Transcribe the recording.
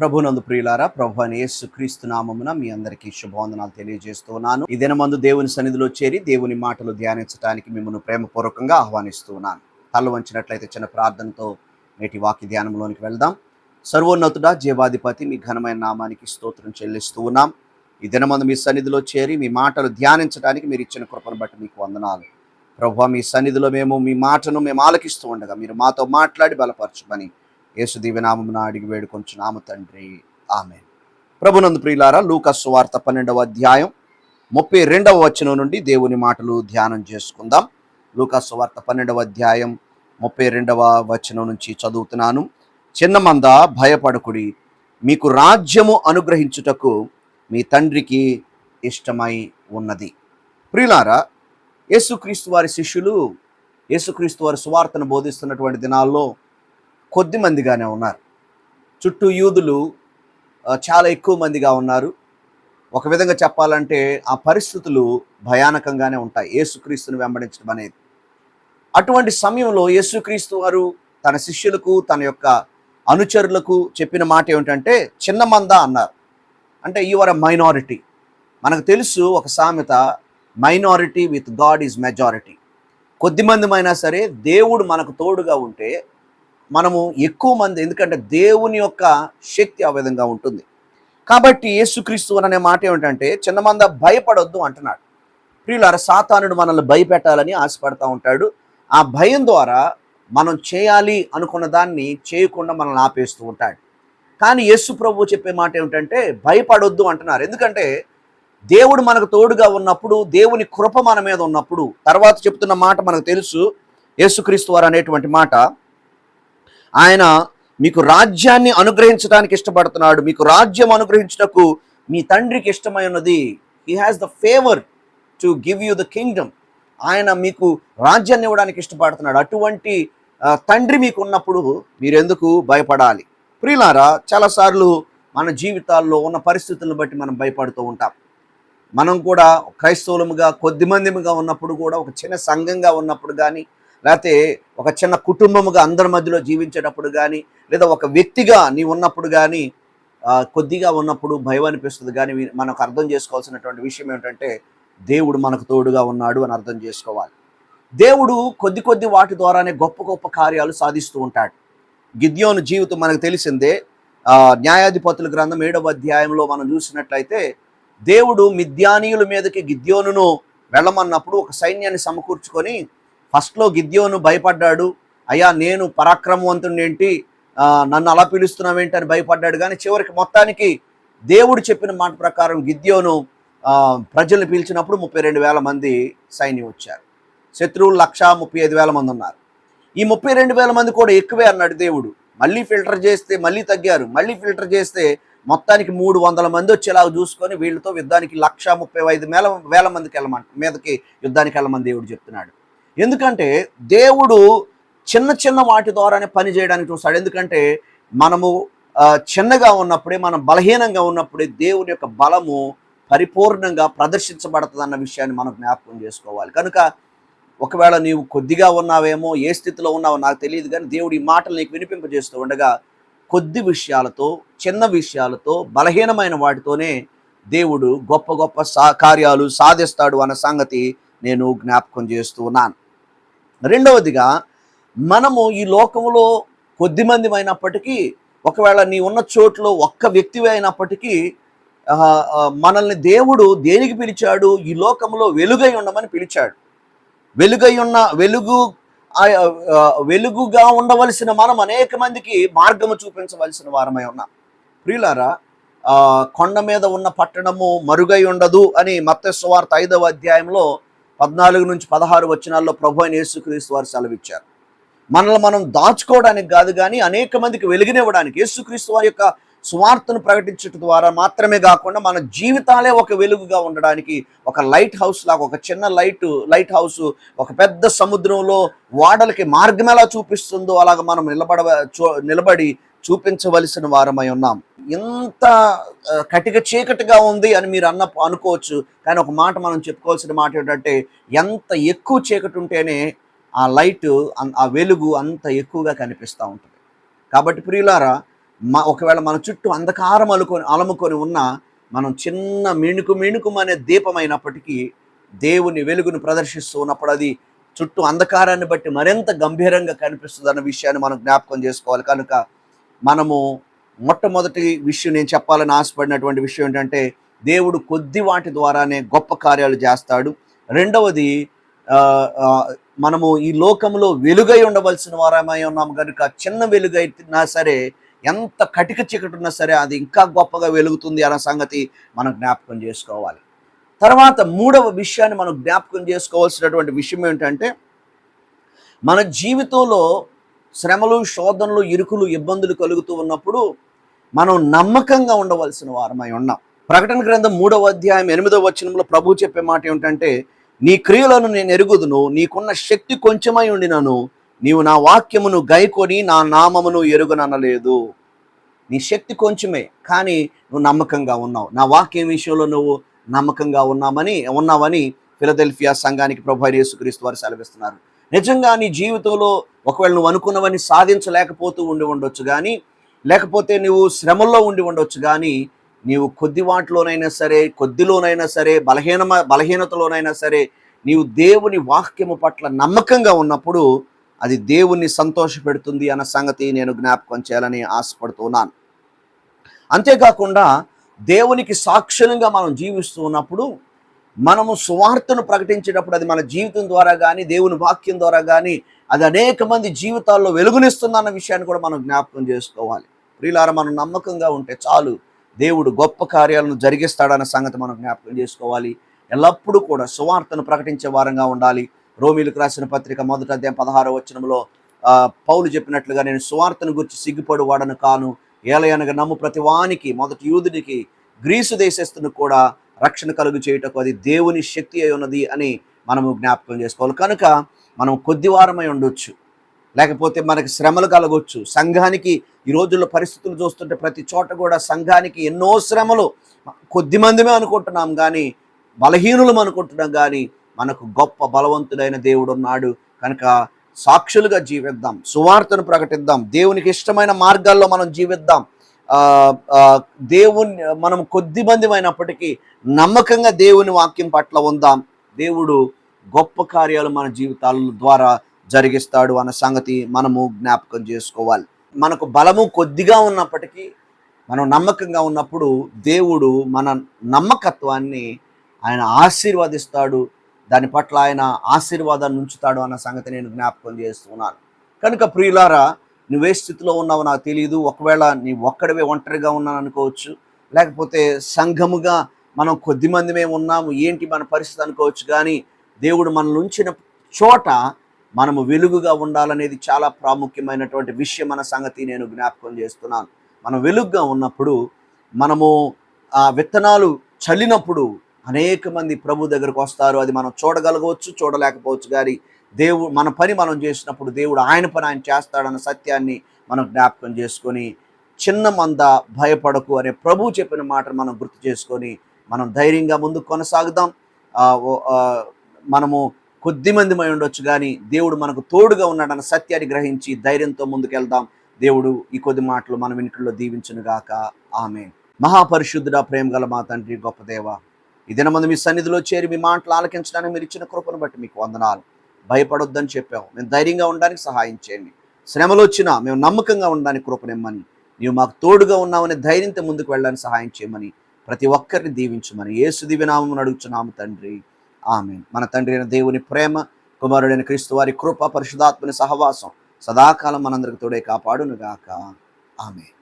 ప్రభునందు ప్రియులారా ప్రభు అని యేసు క్రీస్తు నామమున మీ అందరికీ శుభవందనాలు తెలియజేస్తున్నాను ఈ దినమందు దేవుని సన్నిధిలో చేరి దేవుని మాటలు ధ్యానించడానికి మిమ్మల్ని ప్రేమపూర్వకంగా ఆహ్వానిస్తున్నాను తల వంచినట్లయితే చిన్న ప్రార్థనతో నేటి వాక్య ధ్యానంలోనికి వెళ్దాం. సర్వోన్నతుడా జీవాధిపతి మీ ఘనమైన నామానికి స్తోత్రం చెల్లిస్తూ ఉన్నాం. ఈ దినమందు మీ సన్నిధిలో చేరి మీ మాటలు ధ్యానించడానికి మీరు ఇచ్చిన కృపను బట్టి మీకు వందనాలు. ప్రభు మీ సన్నిధిలో మేము మీ మాటను మేము ఆలకిస్తూ ఉండగా మీరు మాతో మాట్లాడి బలపరచమని యేసు దీవెనామమున అడిగి వేడుకొంచున్నాము తండ్రి. ఆమె ప్రభునందు ప్రియులారా లూకస్ వార్త పన్నెండవ అధ్యాయం ముప్పై రెండవ వచనం నుండి దేవుని మాటలు ధ్యానం చేసుకుందాం. లూకస్ వార్త పన్నెండవ అధ్యాయం ముప్పై రెండవ వచనం నుంచి చదువుతున్నాను. చిన్నమంద భయపడకుడి. మీకు రాజ్యము అనుగ్రహించుటకు మీ తండ్రికి ఇష్టమై ఉన్నది. ప్రియులారా యేసుక్రీస్తు వారి శిష్యులు యేసుక్రీస్తు వారి సువార్తను బోధిస్తున్నటువంటి దినాల్లో కొద్ది మందిగానే ఉన్నారు. చుట్టూ యూదులు చాలా ఎక్కువ మందిగా ఉన్నారు. ఒక విధంగా చెప్పాలంటే ఆ పరిస్థితులు భయానకంగానే ఉంటాయి. యేసుక్రీస్తుని వెంబడించడం అనేది. అటువంటి సమయంలో యేసుక్రీస్తు వారు తన శిష్యులకు తన యొక్క అనుచరులకు చెప్పిన మాట ఏమిటంటే చిన్న మంద అన్నారు. అంటే యు అ మైనారిటీ మనకు తెలుసు ఒక సామెత minority with god is majority కొద్దిమందిమైనా సరే దేవుడు మనకు తోడుగా ఉంటే మనము ఎక్కువ మంది ఎందుకంటే దేవుని యొక్క శక్తి ఆ విధంగా ఉంటుంది. కాబట్టి యేసుక్రీస్తు అనే మాట ఏమిటంటే చిన్నమంద భయపడొద్దు అంటున్నాడు. ప్రియులార సాతానుడు మనల్ని భయపెట్టాలని ఆశపడతా ఉంటాడు. ఆ భయం ద్వారా మనం చేయాలి అనుకున్న దాన్ని చేయకుండా మనల్ని ఆపేస్తూ ఉంటాడు. కానీ యేసు ప్రభు చెప్పే మాట ఏమిటంటే భయపడొద్దు అంటున్నారు. ఎందుకంటే దేవుడు మనకు తోడుగా ఉన్నప్పుడు దేవుని కృప మన మీద ఉన్నప్పుడు తర్వాత చెప్తున్న మాట మనకు తెలుసు. యేసుక్రీస్తు వారు అనేటువంటి మాట ఆయన మీకు రాజ్యాన్ని అనుగ్రహించడానికి ఇష్టపడుతున్నాడు. మీకు రాజ్యం అనుగ్రహించుటకు మీ తండ్రికి ఇష్టమై ఉన్నది. He has the favour to give you the kingdom ఆయన మీకు రాజ్యాన్ని ఇవ్వడానికి ఇష్టపడుతున్నాడు. అటువంటి తండ్రి మీకు ఉన్నప్పుడు మీరు ఎందుకు భయపడాలి? ప్రియులారా చాలాసార్లు మన జీవితాల్లో ఉన్న పరిస్థితులను బట్టి మనం భయపడుతూ ఉంటాం. మనం కూడా క్రైస్తవులముగా కొద్ది మందిగా ఉన్నప్పుడు కూడా ఒక చిన్న సంఘంగా ఉన్నప్పుడు కానీ లేకపోతే ఒక చిన్న కుటుంబముగా అందరి మధ్యలో జీవించేటప్పుడు కానీ లేదా ఒక వ్యక్తిగా నీ ఉన్నప్పుడు కానీ కొద్దిగా ఉన్నప్పుడు భయం అనిపిస్తుంది. కానీ మనకు అర్థం చేసుకోవాల్సినటువంటి విషయం ఏంటంటే దేవుడు మనకు తోడుగా ఉన్నాడు అని అర్థం చేసుకోవాలి. దేవుడు కొద్ది కొద్ది వాటి ద్వారానే గొప్ప గొప్ప కార్యాలు సాధిస్తూ ఉంటాడు. గిద్యోను జీవితం మనకు తెలిసిందే. న్యాయాధిపతుల గ్రంథం ఏడవ అధ్యాయంలో మనం చూసినట్లయితే దేవుడు మిద్యానీయుల మీదకి గిద్యోనును వెళ్ళమన్నప్పుడు ఒక సైన్యాన్ని సమకూర్చుకొని ఫస్ట్లో గిద్యోను భయపడ్డాడు. అయ్యా నేను పరాక్రమవంతుని ఏంటి నన్ను అలా పిలుస్తున్నావేంటి అని భయపడ్డాడు. కానీ చివరికి మొత్తానికి దేవుడు చెప్పిన మాట ప్రకారం గిద్యోను ప్రజల్ని పిలిచినప్పుడు ముప్పై రెండు వేల మంది సైన్యం వచ్చారు. శత్రువులు లక్ష ముప్పై ఐదు వేల మంది ఉన్నారు. ఈ ముప్పై రెండు వేల మంది కూడా ఎక్కువే అన్నాడు దేవుడు. మళ్ళీ ఫిల్టర్ చేస్తే మళ్ళీ తగ్గారు. మళ్ళీ ఫిల్టర్ చేస్తే మొత్తానికి మూడు వందల మంది వచ్చేలాగా చూసుకొని వీళ్ళతో యుద్ధానికి లక్ష ముప్పై ఐదు వేల వేల మందికి వెళ్ళమంట మీదకి యుద్ధానికి వెళ్ళమని దేవుడు చెప్తున్నాడు. ఎందుకంటే దేవుడు చిన్న చిన్న వాటి ద్వారానే పని చేయడానికి చూస్తాడు. ఎందుకంటే మనము చిన్నగా ఉన్నప్పుడే మనం బలహీనంగా ఉన్నప్పుడే దేవుని యొక్క బలము పరిపూర్ణంగా ప్రదర్శించబడుతుంది అన్న విషయాన్ని మనం జ్ఞాపకం చేసుకోవాలి. కనుక ఒకవేళ నీవు కొద్దిగా ఉన్నావేమో ఏ స్థితిలో ఉన్నావో నాకు తెలియదు కానీ దేవుడు ఈ మాటలు నీకు వినిపింపజేస్తూ ఉండగా కొద్ది విషయాలతో చిన్న విషయాలతో బలహీనమైన వాటితోనే దేవుడు గొప్ప గొప్ప సా కార్యాలు సాధిస్తాడు అన్న సంగతి నేను జ్ఞాపకం చేస్తూ ఉన్నాను. రెండవదిగా మనము ఈ లోకములో కొద్ది మంది అయినప్పటికీ ఒకవేళ నీ ఉన్న చోట్లో ఒక్క వ్యక్తివి అయినప్పటికీ మనల్ని దేవుడు దేనికి పిలిచాడు? ఈ లోకంలో వెలుగై ఉండమని పిలిచాడు. వెలుగై ఉన్న వెలుగు వెలుగుగా ఉండవలసిన మనం అనేక మందికి మార్గము చూపించవలసిన వారమై ఉన్నాం. ప్రియులారా కొండ మీద ఉన్న పట్టణము మరుగై ఉండదు అని మత్స్యవార్త ఐదవ అధ్యాయంలో పద్నాలుగు నుంచి పదహారు వచనాల్లో ప్రభు అయిన యేసుక్రీస్తు వారు సెలవిచ్చారు. మనల్ని మనం దాచుకోవడానికి కాదు కానీ అనేక మందికి వెలుగునివ్వడానికి యేసుక్రీస్తు వారి యొక్క సువార్తను ప్రకటించడం ద్వారా మాత్రమే కాకుండా మన జీవితాలే ఒక వెలుగుగా ఉండడానికి ఒక లైట్ హౌస్ లాగా ఒక చిన్న లైట్ లైట్ హౌస్ ఒక పెద్ద సముద్రంలో వాడలకి మార్గం ఎలా చూపిస్తుందో అలాగ మనం నిలబడ చూ- నిలబడి చూపించవలసిన వారమై ఉన్నాం. ఎంత కటిక చీకటిగా ఉంది అని మీరు అన్న అనుకోవచ్చు. కానీ ఒక మాట మనం చెప్పుకోవాల్సిన మాట ఏంటంటే ఎంత ఎక్కువ చీకటి ఉంటేనే ఆ లైట్ ఆ వెలుగు అంత ఎక్కువగా కనిపిస్తూ ఉంటుంది. కాబట్టి ప్రియులారా మా ఒకవేళ మన చుట్టూ అంధకారం అలుకొని అలముకొని ఉన్న మనం చిన్న మిణుకు మిణుకుమనే దీపమైనప్పటికీ దేవుని వెలుగును ప్రదర్శిస్తూ ఉన్నప్పుడు అది చుట్టూ అంధకారాన్ని బట్టి మరింత గంభీరంగా కనిపిస్తుంది అన్న విషయాన్ని మనం జ్ఞాపకం చేసుకోవాలి. కనుక మనము మొట్టమొదటి విషయం నేను చెప్పాలని ఆశపడినటువంటి విషయం ఏంటంటే దేవుడు కొద్ది వాటి ద్వారానే గొప్ప కార్యాలు చేస్తాడు. రెండవది మనము ఈ లోకంలో వెలుగై ఉండవలసిన వారమై ఉన్నాము కనుక చిన్న వెలుగైనా సరే ఎంత కటిక చీకటి ఉన్నా సరే అది ఇంకా గొప్పగా వెలుగుతుంది అన్న సంగతి మనం జ్ఞాపకం చేసుకోవాలి. తర్వాత మూడవ విషయాన్ని మనం జ్ఞాపకం చేసుకోవాల్సినటువంటి విషయం ఏంటంటే మన జీవితంలో శ్రమలు శోధనలు ఇరుకులు ఇబ్బందులు కలుగుతూ ఉన్నప్పుడు మనం నమ్మకంగా ఉండవలసిన వారమై ఉన్నాం. ప్రకటన గ్రంథం మూడవ అధ్యాయం ఎనిమిదవ వచనంలో ప్రభు చెప్పే మాట ఏమిటంటే నీ క్రియలను నేను ఎరుగుదును నీకున్న శక్తి కొంచెమై ఉండినను నీవు నా వాక్యమును గైకొని నా నామమును ఎరుగననలేదు. నీ శక్తి కొంచెమే కానీ నువ్వు నమ్మకంగా ఉన్నావు. నా వాక్యం విషయంలో నువ్వు నమ్మకంగా ఉన్నామని ఉన్నావని ఫిలదెల్ఫియా సంఘానికి ప్రభు యేసుక్రీస్తు వారు సెలవిస్తున్నారు. నిజంగా నీ జీవితంలో ఒకవేళ నువ్వు అనుకున్నవన్నీ సాధించలేకపోతూ ఉండి ఉండొచ్చు కానీ లేకపోతే నువ్వు శ్రమల్లో ఉండి ఉండొచ్చు కానీ నీవు కొద్ది వాటిలోనైనా సరే కొద్దిలోనైనా సరే బలహీన బలహీనతలోనైనా సరే నీవు దేవుని వాక్యము పట్ల నమ్మకంగా ఉన్నప్పుడు అది దేవుణ్ణి సంతోషపెడుతుంది అన్న సంగతి నేను జ్ఞాపకం చేయాలని ఆశపడుతున్నాను. అంతేకాకుండా దేవునికి సాక్షులంగా మనం జీవిస్తూ ఉన్నప్పుడు మనము సువార్తను ప్రకటించేటప్పుడు అది మన జీవితం ద్వారా కానీ దేవుని వాక్యం ద్వారా కానీ అది అనేక మంది జీవితాల్లో వెలుగునిస్తుందన్న విషయాన్ని కూడా మనం జ్ఞాపకం చేసుకోవాలి. ప్రియులార మనం నమ్మకంగా ఉంటే చాలు దేవుడు గొప్ప కార్యాలను జరిగిస్తాడన్న సంగతి మనం జ్ఞాపకం చేసుకోవాలి. ఎల్లప్పుడూ కూడా సువార్తను ప్రకటించే వారంగా ఉండాలి. రోమిలకు రాసిన పత్రిక మొదట అధ్యాయం పదహారో వచనంలో పౌలు చెప్పినట్లుగా నేను సువార్తను గురించి సిగ్గుపడు వాడను కాను ఏలయనగా నమ్ము ప్రతి వానికి మొదటి యూదునికి గ్రీసు దేశస్తును కూడా రక్షణ కలుగు చేయుటకు అది దేవుని శక్తి అయి ఉన్నది అని మనము జ్ఞాపకం చేసుకోవాలి. కనుక మనం కొద్ది వారమై ఉండొచ్చు. లేకపోతే మనకి శ్రమలు కలగొచ్చు. సంఘానికి ఈ రోజుల్లో పరిస్థితులు చూస్తుంటే ప్రతి చోట కూడా సంఘానికి ఎన్నో శ్రమలు కొద్ది మందిమే అనుకుంటున్నాం కానీ బలహీనులం అనుకుంటున్నాం కానీ మనకు గొప్ప బలవంతుడైన దేవుడు ఉన్నాడు. కనుక సాక్షులుగా జీవిద్దాం. సువార్తను ప్రకటిద్దాం. దేవునికి ఇష్టమైన మార్గాల్లో మనం జీవిద్దాం. దేవుని మనం కొద్ది మంది అయినప్పటికీ నమ్మకంగా దేవుని వాక్యం పట్ల ఉందాం. దేవుడు గొప్ప కార్యాలు మన జీవితాల ద్వారా జరిగిస్తాడు అన్న సంగతి మనము జ్ఞాపకం చేసుకోవాలి. మనకు బలము కొద్దిగా ఉన్నప్పటికీ మనం నమ్మకంగా ఉన్నప్పుడు దేవుడు మన నమ్మకత్వాన్ని ఆయన ఆశీర్వదిస్తాడు. దాని పట్ల ఆయన ఆశీర్వాదాన్ని ఉంచుతాడు అన్న సంగతి నేను జ్ఞాపకం చేస్తున్నాను. కనుక ప్రియులారా నువ్వే స్థితిలో ఉన్నావో నాకు తెలియదు ఒకవేళ నీ ఒక్కడివే ఒంటరిగా ఉన్నాను అనుకోవచ్చు. లేకపోతే సంఘముగా మనం కొద్ది మంది మేము ఉన్నాము ఏంటి మన పరిస్థితి అనుకోవచ్చు. కానీ దేవుడు మనల్ని ఉంచిన చోట మనము వెలుగుగా ఉండాలనేది చాలా ప్రాముఖ్యమైనటువంటి విషయం అన్న సంగతి నేను జ్ఞాపకం చేస్తున్నాను. మనం వెలుగుగా ఉన్నప్పుడు మనము ఆ విత్తనాలు చల్లినప్పుడు అనేక మంది ప్రభు దగ్గరకు వస్తారు. అది మనం చూడగలగవచ్చు చూడలేకపోవచ్చు. కానీ దేవుడు మన పని మనం చేసినప్పుడు దేవుడు ఆయన పని ఆయన చేస్తాడన్న సత్యాన్ని మనం జ్ఞాపకం చేసుకొని చిన్న మంద భయపడకు అనే ప్రభు చెప్పిన మాటను మనం గుర్తు చేసుకొని మనం ధైర్యంగా ముందుకు కొనసాగుదాం. ఓ- మనము కొద్ది మందిమై ఉండొచ్చు కానీ దేవుడు మనకు తోడుగా ఉన్నాడన్న సత్యాన్ని గ్రహించి ధైర్యంతో ముందుకెళ్దాం. దేవుడు ఈ కొద్ది మాటలు మన ఇంట్లో దీవించునుగాక ఆమె మహాపరిశుద్ధుడ ప్రేమ గల మా తండ్రి గొప్ప దేవ ఈ దినమందు మీ సన్నిధిలో చేరి మీ మాటలు ఆలకించడానికి మీరు ఇచ్చిన కృపను బట్టి మీకు వందనాలు. భయపడొద్దని చెప్పావు. మేము ధైర్యంగా ఉండడానికి సహాయం చేయండి. శ్రమలు వచ్చినా మేము నమ్మకంగా ఉండడానికి కృపనిమ్మని. నీవు మాకు తోడుగా ఉన్నామని ధైర్యంతో ముందుకు వెళ్ళడానికి సహాయం చేయమని ప్రతి ఒక్కరిని దీవించమని ఏసు దివినామం అడుగుచున్నాము తండ్రి. ఆమె మన తండ్రి అయిన దేవుని ప్రేమ కుమారుడైన క్రీస్తు వారి కృప పరిశుధాత్మని సహవాసం సదాకాలం మనందరికి తోడే కాపాడునుగాక. ఆమె